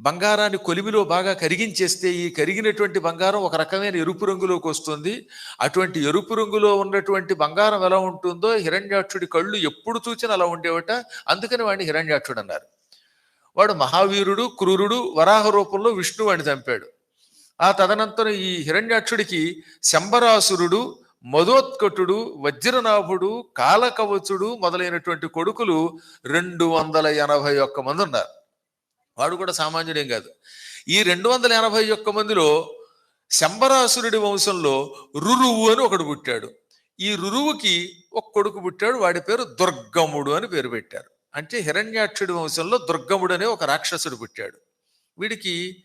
బంగారాన్ని కొలిమిలో బాగా కరిగించేస్తే ఈ కరిగినటువంటి బంగారం ఒక రకమైన ఎరుపు రంగులోకి వస్తుంది. అటువంటి ఎరుపు రంగులో ఉన్నటువంటి బంగారం ఎలా ఉంటుందో హిరణ్యాక్షుడి కళ్ళు ఎప్పుడు చూచినా అలా ఉండేవట. అందుకని వాడిని హిరణ్యాక్షుడు అన్నారు. వాడు మహావీరుడు క్రూరుడు వరాహ రూపంలో విష్ణువాడిని చంపాడు. ఆ తదనంతరం ఈ హిరణ్యాక్షుడికి శంబరాసురుడు మధోత్కటుడు వజ్రనాభుడు కాలకవచుడు మొదలైనటువంటి కొడుకులు రెండు వందల ఎనభై ఒక్క మంది ఉన్నారు. వాడు కూడా సామాన్యుడేం కాదు. ఈ రెండు వందల ఎనభై ఒక్క మందిలో శంబరాసురుడి వంశంలో రురువు అని ఒకడు పుట్టాడు. ఈ రురువుకి ఒక కొడుకు పుట్టాడు వాడి పేరు దుర్గముడు అని పేరు పెట్టారు. అంటే హిరణ్యాక్షుడి వంశంలో దుర్గముడు అనే ఒక రాక్షసుడు పుట్టాడు. వీడికి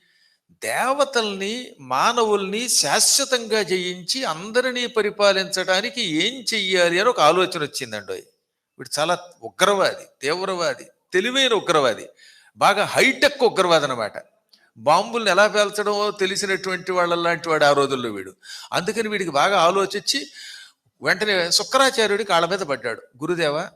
దేవతల్ని మానవుల్ని శాశ్వతంగా జయించి అందరినీ పరిపాలించడానికి ఏం చెయ్యాలి అని ఒక ఆలోచన వచ్చిందండి వీడు చాలా ఉగ్రవాది తీవ్రవాది తెలివైన ఉగ్రవాది. బాగా హైటెక్ ఉగ్రవాదం అనమాట బాంబుల్ని ఎలా పేల్చడమో తెలిసినటువంటి వాళ్ళలాంటి వాడు ఆ రోజుల్లో వీడు. అందుకని వీడికి బాగా ఆలోచించి వెంటనే శుక్రాచార్యుడికి కాళ్ళ మీద పడ్డాడు. గురుదేవ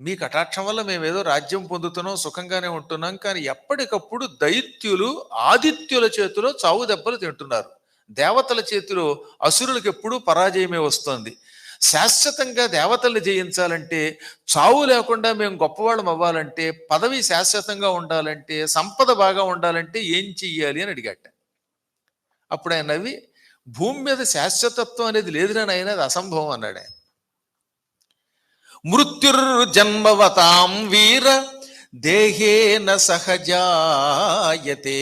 మీ కటాక్షం వల్ల మేము ఏదో రాజ్యం పొందుతున్నాం సుఖంగానే ఉంటున్నాం కానీ ఎప్పటికప్పుడు దైత్యులు ఆదిత్యుల చేతిలో చావు దెబ్బలు తింటున్నారు. దేవతల చేతిలో అసురులకు ఎప్పుడూ పరాజయమే వస్తోంది. శాశ్వతంగా దేవతల్ని జయించాలంటే చావు లేకుండా మేము గొప్పవాళ్ళం అవ్వాలంటే పదవి శాశ్వతంగా ఉండాలంటే సంపద బాగా ఉండాలంటే ఏం చెయ్యాలి అని అడిగాట. అప్పుడు ఆయన నవ్వి భూమి మీద శాశ్వతత్వం అనేది లేదురా ఆయన అది అసంభవం అన్నాడు ఆయన. మృత్యుర్జన్మవతాం వీర దేహేన సహజాయతే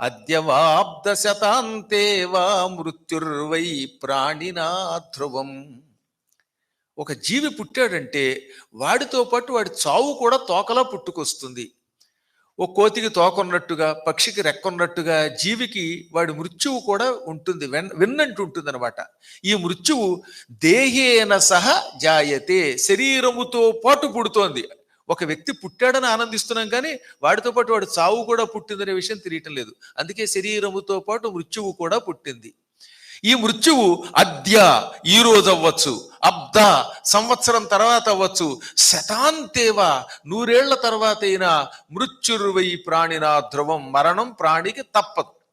అద్యవాబ్ద శతాంతే వా మృత్యుర్వై ప్రాణినా ధ్రువం. ఒక జీవి పుట్టాడంటే వాడితో పాటు వాడి చావు కూడా తోకలా పుట్టుకొస్తుంది. ఓ కోతికి తోకున్నట్టుగా పక్షికి రెక్కున్నట్టుగా జీవికి వాడి మృత్యువు కూడా ఉంటుంది. వెన్ విన్నట్టు ఉంటుంది అనమాట ఈ మృత్యువు దేహేన సహ జాయతే శరీరముతో పాటు పుడుతోంది. ఒక వ్యక్తి పుట్టాడని ఆనందిస్తున్నాం కానీ వాడితో పాటు వాడి చావు కూడా పుట్టిందనే విషయం తెలియటం లేదు. అందుకే శరీరముతో పాటు మృత్యువు కూడా పుట్టింది. ఈ మృత్యువు అద్య ఈ రోజు అవ్వచ్చు అబ్ద సంవత్సరం తర్వాత అవ్వచ్చు శతాంతేవ నూరేళ్ళ తర్వాత అయినా మృత్యుర్వై ప్రాణినా ధ్రువం మరణం ప్రాణికి తప్పదు.